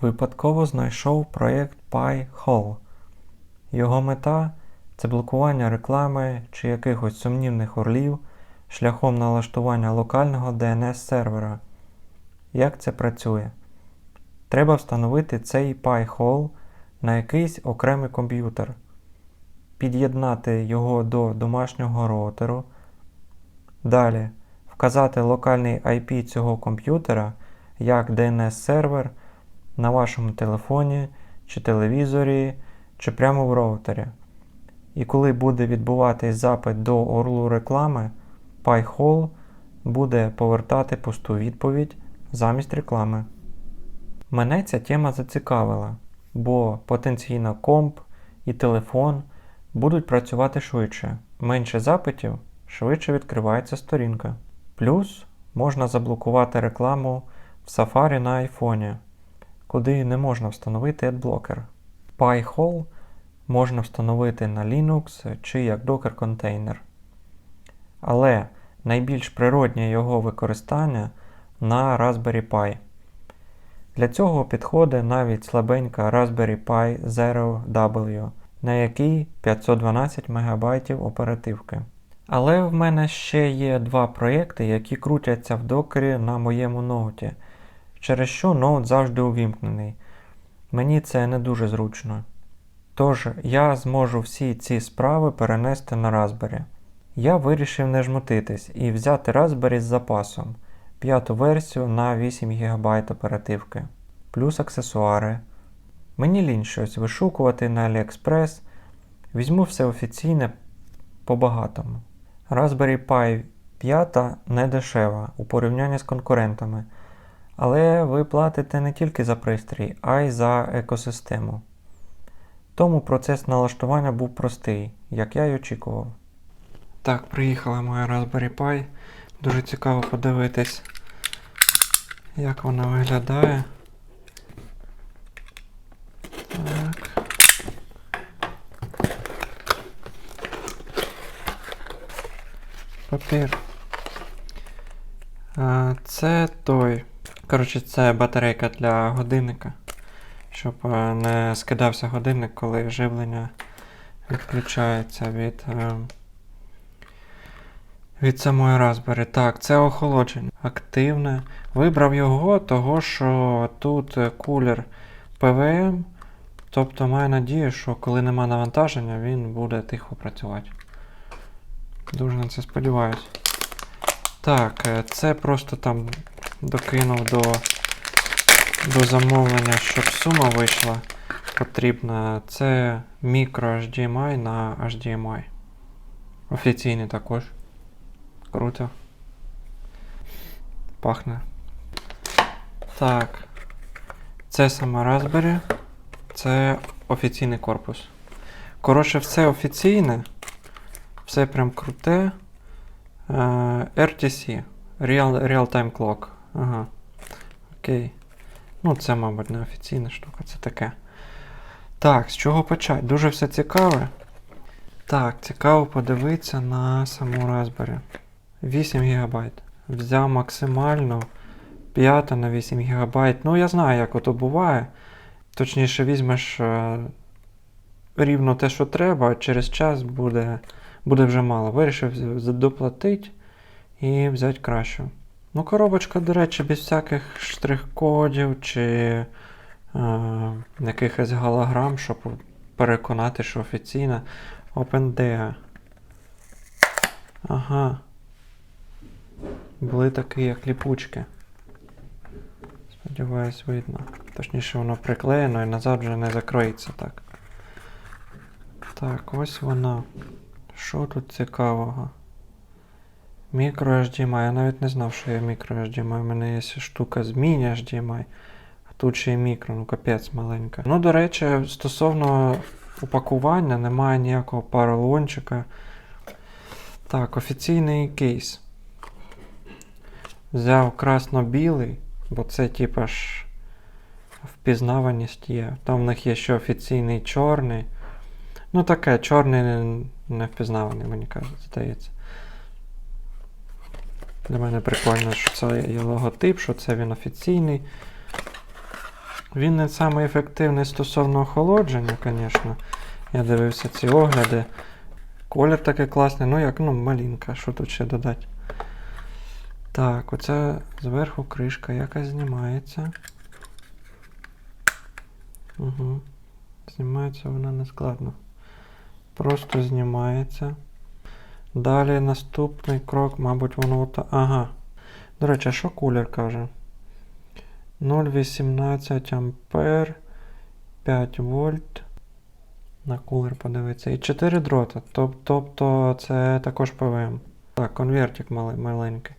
Випадково знайшов проєкт PyHole. Його мета це блокування реклами чи якихось сумнівних орлів шляхом налаштування локального DNS сервера. Як це працює? Треба встановити цей PyHole на якийсь окремий комп'ютер, під'єднати його до домашнього роутеру. Далі вказати локальний IP цього комп'ютера як DNS-сервер на вашому телефоні чи телевізорі, чи прямо в роутері. І коли буде відбуватись запит до орлу реклами, PyHole буде повертати пусту відповідь замість реклами. Мене ця тема зацікавила, бо потенційно комп і телефон будуть працювати швидше, менше запитів, швидше відкривається сторінка. Плюс можна заблокувати рекламу в Safari на айфоні, куди не можна встановити AdBlocker. PyHole можна встановити на Linux чи як Docker контейнер. Але найбільш природнє його використання на Raspberry Pi. Для цього підходить навіть слабенька Raspberry Pi Zero W, на якій 512 МБ оперативки. Але в мене ще є два проєкти, які крутяться в докері на моєму ноуті, через що ноут завжди увімкнений. Мені це не дуже зручно. Тож я зможу всі ці справи перенести на Raspberry. Я вирішив не жмотитись і взяти Raspberry з запасом, п'яту версію на 8 ГБ оперативки, плюс аксесуари. Мені лінь щось вишукувати на AliExpress, візьму все офіційне по-багатому. Raspberry Pi 5 не дешева у порівнянні з конкурентами, але ви платите не тільки за пристрій, а й за екосистему. Тому процес налаштування був простий, як я й очікував. Так, приїхала моя Raspberry Pi. Дуже цікаво подивитись, як вона виглядає. Так. Папір. А, Це той. Коротше, це батарейка для годинника. Щоб е, не скидався годинник, коли живлення відключається від. е, від самої Raspberry. Так, це охолодження. Активне. Вибрав його, того що тут е, кулер PWM. Тобто маю надію, що коли нема навантаження, він буде тихо працювати. Дуже на це сподіваюся. Так, це просто там докинув до, до замовлення, щоб сума вийшла потрібна. Це мікро HDMI на HDMI. Офіційний також. Круто. Пахне. Так. Це сама Raspberry. Це офіційний корпус. Коротше, все офіційне. Все прям круте. Е, RTC. Real, Real Time Clock. Ага. Окей. Ну, це, мабуть, не офіційна штука, це таке. Так, з чого почати? Дуже все цікаве. Так, цікаво подивитися на саму Raspberry. 8 ГБ. Взяв максимально 5 на 8 ГБ. Ну, я знаю, як ото буває. Точніше, візьмеш е, рівно те, що треба, а через час буде, буде вже мало. Вирішив доплатити і взяти кращу. Ну, коробочка, до речі, без всяких штрих-кодів чи е, якихось голограм, щоб переконати, що офіційна. OpenDA. Ага. Були такі, як ліпучки. Сподіваюсь, видно. Точніше, воно приклеєно і назад вже не закроється так. Так, ось вона. Що тут цікавого? Мікро HDMI. Я навіть не знав, що є мікро HDMI. У мене є штука з міні HDMI. А тут ще й мікро, ну капець маленька. Ну, до речі, стосовно упакування, немає ніякого поролончика. Так, офіційний кейс. Взяв красно-білий, бо це типа ж впізнаваність є. Там в них є ще офіційний чорний. Ну таке, чорний не впізнаваний, мені кажуть, здається. Для мене прикольно, що це є логотип, що це він офіційний. Він не самий ефективний стосовно охолодження, звісно. Я дивився ці огляди. Колір такий класний, ну як ну, малінка, що тут ще додати. Так, оця зверху кришка якась знімається. Угу. Знімається вона не складно. Просто знімається. Далі наступний крок, мабуть, воно ота. Ага. До речі, а що кулер каже? 0,18 ампер, 5 вольт. На кулер подивитися. І 4 дрота. Тоб- Тобто це також ПВМ. Так, конвертик маленький.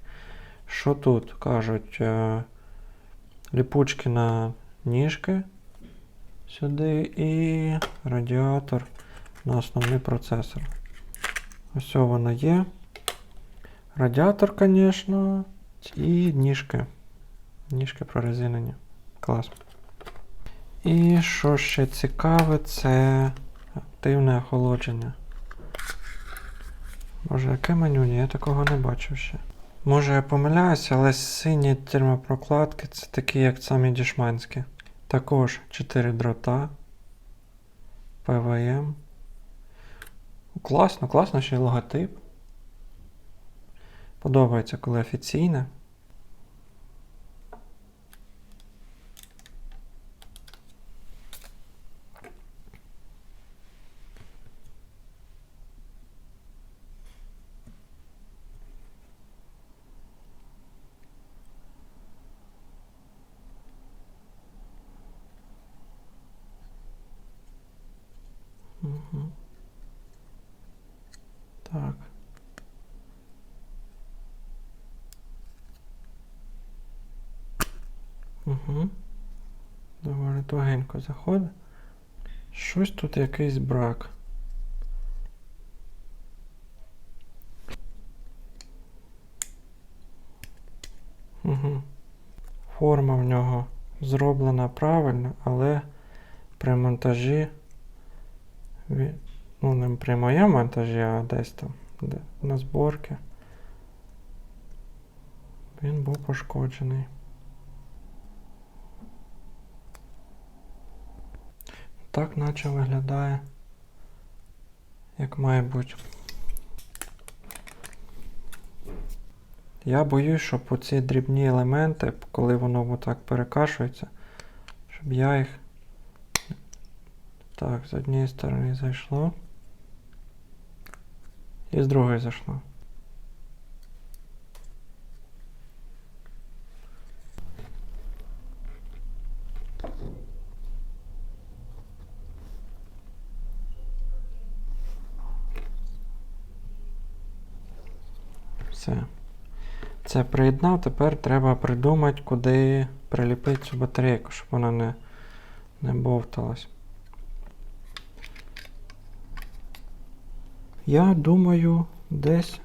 Що тут кажуть? Е, Ліпучки на ніжки сюди і радіатор на основний процесор. Ось воно є. Радіатор, звісно, і ніжки. Ніжки прорезинені. Клас. І що ще цікаве, це активне охолодження. Боже, яке меню? Ні, я такого не бачив ще. Може я помиляюся, але сині термопрокладки це такі, як самі дішманські. Також 4 дрота. ПВМ. Класно, класно, ще й логотип. Подобається, коли офіційне. Мгм. Так. Угу. Доволі тугенько заходить. Щось тут якийсь брак. Угу. Форма в нього зроблена правильно, але при монтажі Ну, не при моєму монтажі, а десь там де, на зборки. Він був пошкоджений. Так наче виглядає, як має бути. Я боюсь, щоб оці дрібні елементи, коли воно отак перекашується, щоб я їх так, з однієї сторони зайшло. І з другої зайшло. Все. Це приєднав, тепер треба придумати, куди приліпити цю батарейку, щоб вона не, не бовталась. Я думаю, десь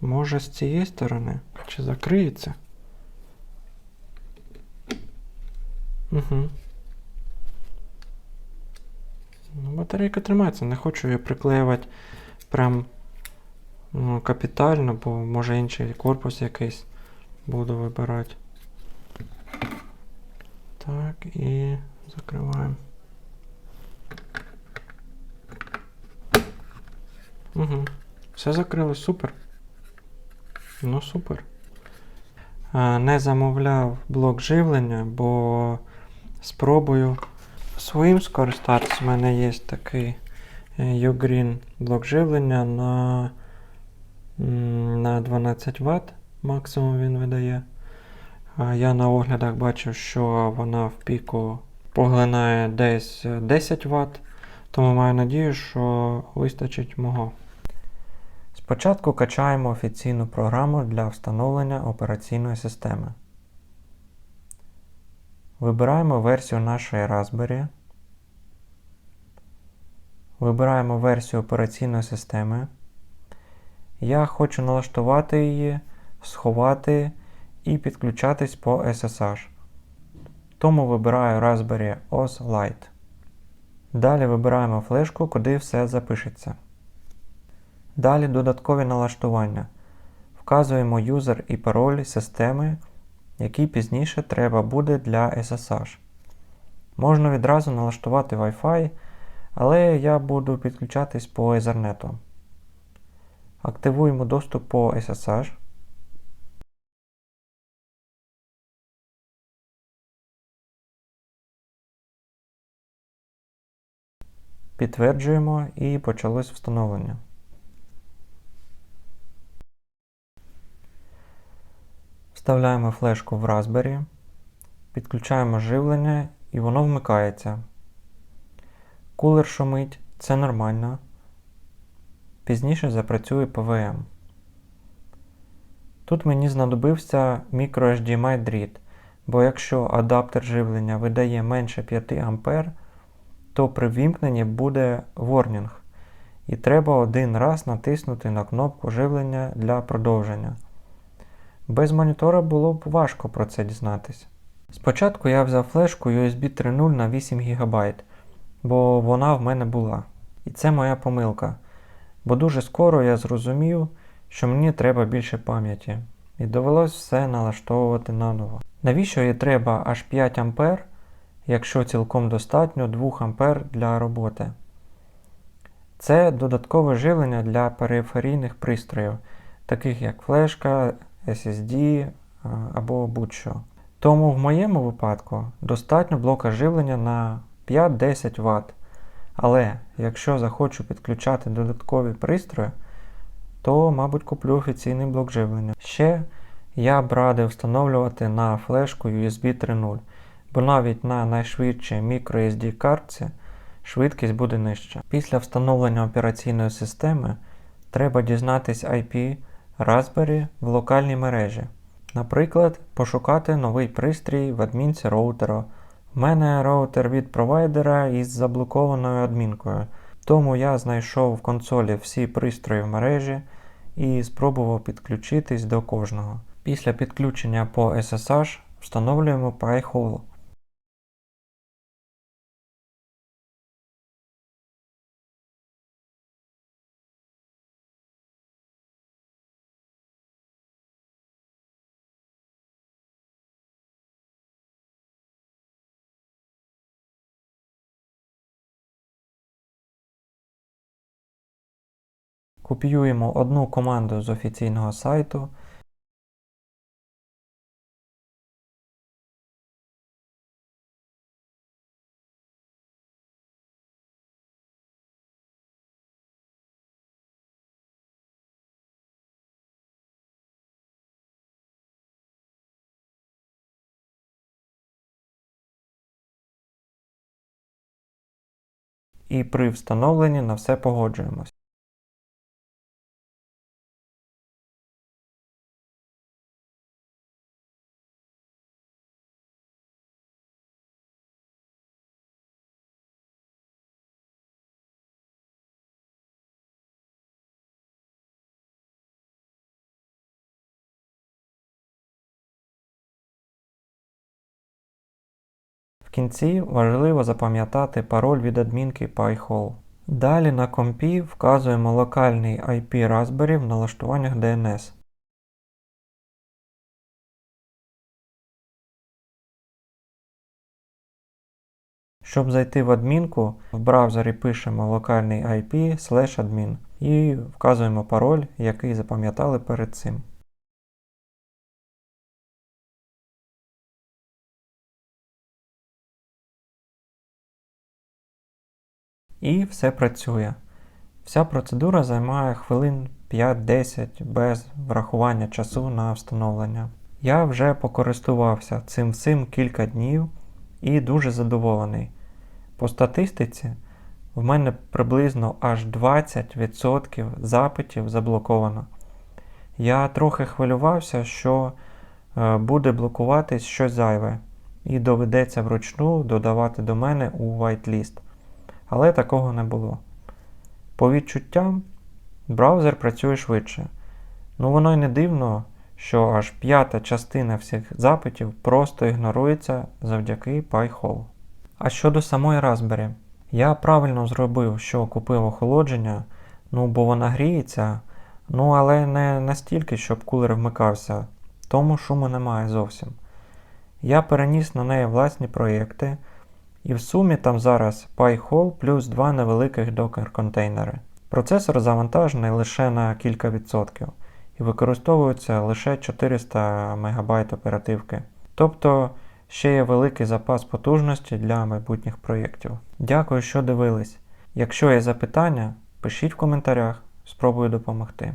може з цієї сторони. Чи закриється? Угу. Ну, батарейка тримається, не хочу її приклеювати прям ну, капітально, бо може інший корпус якийсь буду вибирати. Так, і закриваємо. Угу. Все закрилось, супер. Ну, супер. Не замовляв блок живлення, бо спробую своїм скористатися. У мене є такий е, Ugreen блок живлення на, на 12 Вт максимум він видає. Я на оглядах бачив, що вона в піку поглинає десь 10 Вт, тому маю надію, що вистачить мого. Спочатку качаємо офіційну програму для встановлення операційної системи. Вибираємо версію нашої Raspberry. Вибираємо версію операційної системи. Я хочу налаштувати її, сховати і підключатись по SSH. Тому вибираю Raspberry OS Lite. Далі вибираємо флешку, куди все запишеться. Далі додаткові налаштування. Вказуємо юзер і пароль системи, який пізніше треба буде для SSH. Можна відразу налаштувати Wi-Fi, але я буду підключатись по Ethernet. Активуємо доступ по SSH. Підтверджуємо і почалось встановлення. Вставляємо флешку в Raspberry, підключаємо живлення і воно вмикається. Кулер шумить, це нормально. Пізніше запрацює PWM. Тут мені знадобився microHDMI дріт, бо якщо адаптер живлення видає менше 5 А, то при вімкненні буде warning, і треба один раз натиснути на кнопку живлення для продовження. Без монітора було б важко про це дізнатися. Спочатку я взяв флешку USB 3.0 на 8 ГБ, бо вона в мене була. І це моя помилка. Бо дуже скоро я зрозумів, що мені треба більше пам'яті, і довелось все налаштовувати наново. Навіщо їй треба аж 5 А, якщо цілком достатньо 2 А для роботи? Це додаткове живлення для периферійних пристроїв, таких як флешка, SSD або будь-що. Тому в моєму випадку достатньо блока живлення на 5-10 Вт. Але якщо захочу підключати додаткові пристрої, то, мабуть, куплю офіційний блок живлення. Ще я б радив встановлювати на флешку USB 3.0, бо навіть на найшвидшій microSD картці швидкість буде нижча. Після встановлення операційної системи треба дізнатись IP Raspberry в локальній мережі. Наприклад, пошукати новий пристрій в адмінці роутера. У мене роутер від провайдера із заблокованою адмінкою, тому я знайшов в консолі всі пристрої в мережі і спробував підключитись до кожного. Після підключення по SSH встановлюємо PyHole. Копіюємо одну команду з офіційного сайту. І при встановленні на все погоджуємось. Кінці важливо запам'ятати пароль від адмінки PyHole. Далі на компі вказуємо локальний IP Raspberry в налаштуваннях DNS. Щоб зайти в адмінку, в браузері пишемо локальний IP admin і вказуємо пароль, який запам'ятали перед цим. І все працює. Вся процедура займає хвилин 5-10 без врахування часу на встановлення. Я вже покористувався цим всім кілька днів і дуже задоволений. По статистиці в мене приблизно аж 20% запитів заблоковано. Я трохи хвилювався, що е, буде блокуватись щось зайве, і доведеться вручну додавати до мене у whitelist але такого не було. По відчуттям, браузер працює швидше. Ну воно й не дивно, що аж п'ята частина всіх запитів просто ігнорується завдяки PyHole. А щодо самої Raspberry, я правильно зробив, що купив охолодження, ну бо вона гріється, ну але не настільки, щоб кулер вмикався, тому шуму немає зовсім. Я переніс на неї власні проєкти І в сумі там зараз PyHole плюс два невеликих докер контейнери. Процесор завантажений лише на кілька відсотків і використовується лише 400 МБ оперативки. Тобто ще є великий запас потужності для майбутніх проєктів. Дякую, що дивились. Якщо є запитання, пишіть в коментарях, спробую допомогти.